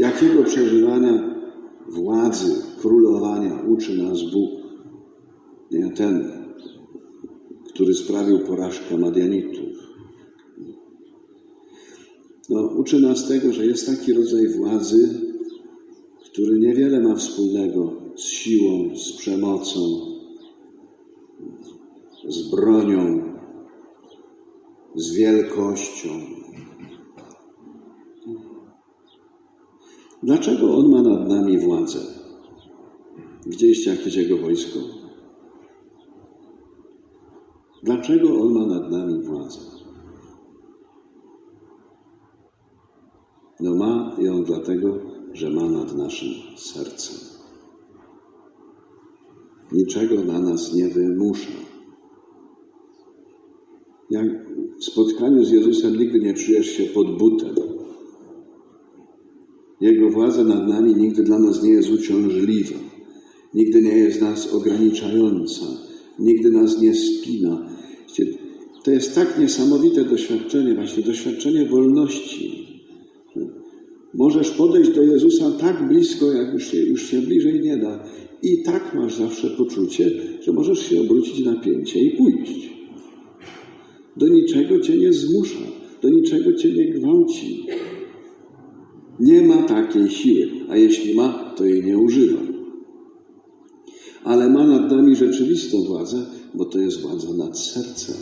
takiego przeżywania władzy, królowania uczy nas Bóg. Nie ten, który sprawił porażkę Madianitów. No, uczy nas tego, że jest taki rodzaj władzy, który niewiele ma wspólnego z siłą, z przemocą, z bronią, z wielkością. Dlaczego on ma nad nami władzę? Widzieliście jakieś jego wojsko? Dlaczego on ma nad nami władzę? No ma ją dlatego, że ma nad naszym sercem. Niczego na nas nie wymusza. Jak w spotkaniu z Jezusem nigdy nie czujesz się pod butem. Jego władza nad nami nigdy dla nas nie jest uciążliwa, nigdy nie jest nas ograniczająca, nigdy nas nie spina. To jest tak niesamowite doświadczenie, właśnie doświadczenie wolności. Możesz podejść do Jezusa tak blisko, jak już się, już się bliżej nie da. I tak masz zawsze poczucie, że możesz się obrócić na pięcie i pójść. Do niczego cię nie zmusza, do niczego cię nie gwałci. Nie ma takiej siły, a jeśli ma, to jej nie używa. Ale ma nad nami rzeczywistą władzę, bo to jest władza nad sercem.